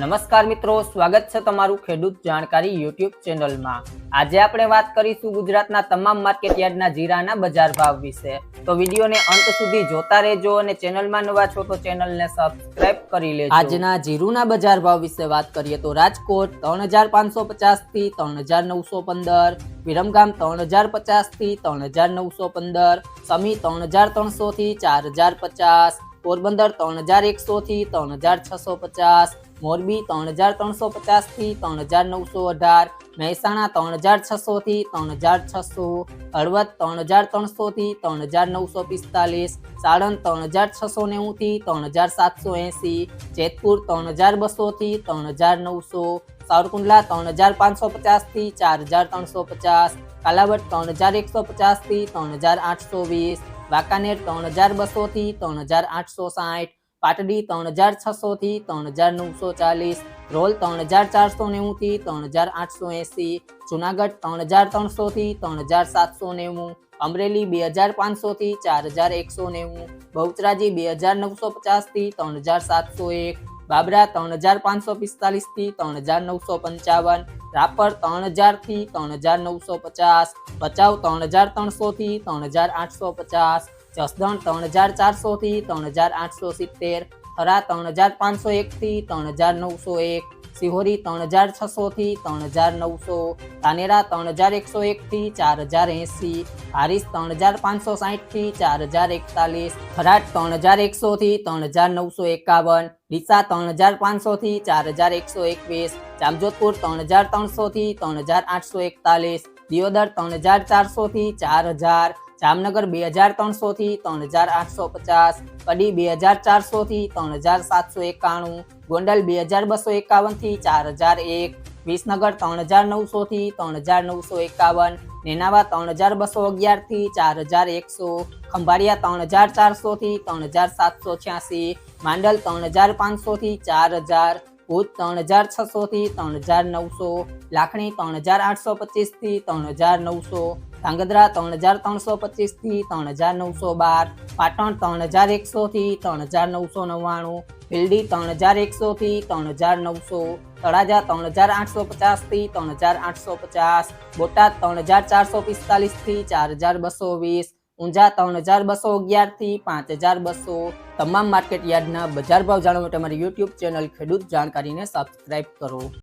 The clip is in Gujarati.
નમસ્કાર મિત્રો, સ્વાગત છે તમારું ખેડૂત જાણકારી યુટ્યુબ ચેનલમાં. આજે આપણે વાત કરીશું ગુજરાતના તમામ માર્કેટયાર્ડના જીરાના બજાર ભાવ વિશે. તો વિડીયોને અંત સુધી જોતા રહેજો અને ચેનલમાં નવા છો તો ચેનલને સબસ્ક્રાઇબ કરી લેજો. આજના જીરુના બજાર ભાવ વિશે વાત કરીએ તો રાજકોટ ત્રણ હજાર પાંચસો પચાસથી ત્રણ હજાર નવસો પંદર, વિરમગામ ત્રણ હજાર પચાસથી ત્રણ હજાર નવસો પંદર, સમી ત્રણ હજાર ત્રણસો થી ચાર હજાર પચાસ પોરબંદર ત્રણ હજાર એકસો થી ત્રણ હજાર છસો પચાસ મોરબી ત્રણ હજાર ત્રણસો પચાસથી ત્રણ હજાર નવસો અઢાર મહેસાણા ત્રણ હજાર છસો થી ત્રણ હજાર છસો હળવદ ત્રણ હજાર ત્રણસો થી ત્રણ હજાર નવસો પિસ્તાલીસ સાણંદ ત્રણ હજાર છસો નેવું થી ત્રણ હજાર સાતસો એંસી જેતપુર ત્રણ હજાર બસો થી ત્રણ હજાર નવસો સાવરકુંડલા ત્રણ હજાર પાંચસો પચાસથી ચાર હજાર ત્રણસો પચાસ કાલાવડ ત્રણ હજાર એકસો પચાસથી ત્રણ હજાર આઠસો વીસ વાંકાનેર ત્રણ હજાર બસો થી ત્રણ હજાર આઠસો સાઠ પાટડી ત્રણ હજાર છસો થી ત્રણ હજાર નવસો ચાલીસ રોલ ત્રણ હજાર ચારસો નેવું થી ત્રણ હજાર આઠસો એંસી જુનાગઢ ત્રણ હજાર ત્રણસો થી ત્રણ હજાર સાતસો નેવું અમરેલી બે હજાર પાંચસો થી ચાર હજાર એકસો નેવું બહુચરાજી બે હજાર નવસો પચાસથી ત્રણ હજાર સાતસો એક બાબરા ત્રણ હજાર પાંચસો પિસ્તાલીસથી ત્રણ હજાર નવસો પંચાવન રાપર ત્રણ હજારથી ત્રણ હજાર નવસો પચાસ, ભચાઉ ત્રણ હજાર ત્રણસો થી ત્રણ હજાર આઠસો પચાસ, જસદણ ત્રણ હજાર ચારસો થી ત્રણ હજાર આઠસો સિત્તેર, થરા ત્રણ હજાર પાંચસો એક થી ત્રણ હજાર નવસો એક, સિહોરી ત્રણ હજાર છસો થી ત્રણ હજાર નવસો તાનેરા ત્રણ હજાર એકસો એક થી ચાર હજાર એંસી, હારીસ ત્રણ હજાર પાંચસો સાઠથી ચાર હજાર એકતાલીસ ખરાટ ત્રણ હજાર એકસો થી ત્રણ હજાર નવસો એકાવન ડીસા ત્રણ હજાર પાંચસો થી ચાર હજાર એકસો એકવીસ, જામજોધપુર ત્રણ હજાર ત્રણસો થી ત્રણ હજાર આઠસો એકતાલીસ, દિયોદર ત્રણ હજાર ચારસો થી ચાર હજાર જામનગર બે હજાર ત્રણસો થી ત્રણ હજાર આઠસો પચાસ, કડી બે હજાર ચારસો થી ત્રણ હજાર સાતસો એકાણું, ગોંડલ બે હજાર બસો એકાવનથી ચાર હજાર એક, વિસનગર ત્રણ હજાર નવસો થી ત્રણ હજાર નવસો એકાવન, નેનાવા ત્રણ હજાર બસો અગિયારથી ચાર હજાર એકસો, ખંભાળિયા ત્રણ હજાર ચારસો થી ત્રણ હજાર સાતસો છ્યાસી, માંડલ ત્રણ હજાર પાંચસો થી ચાર હજાર ભુજ ત્રણ હજાર છસો થી ત્રણ હજાર નવસો લાખણી ત્રણ હજાર આઠસો પચીસથી ત્રણ હજાર નવસો ધાંગધ્રા ત્રણ હજાર ત્રણસો પચીસથી ત્રણ હજાર નવસો બાર પાટણ ત્રણ હજાર એકસો થી ત્રણ હજાર નવસો નવ્વાણું ભીલડી ત્રણ હજાર એકસો થી ત્રણ હજાર નવસો તળાજા ત્રણ હજાર આઠસો પચાસથી ત્રણ હજાર આઠસો પચાસ બોટાદ ત્રણ હજાર ચારસો પિસ્તાલીસથી ચાર હજાર બસો વીસ ઊંઝા ત્રણ હજાર બસો અગિયારથી પાંચ હજાર બસો. તમામ માર્કેટ યાર્ડના બજાર ભાવ જાણવા માટે અમારી યુટ્યુબ ચેનલ ખેડૂત જાણકારીને સબસ્ક્રાઇબ કરો.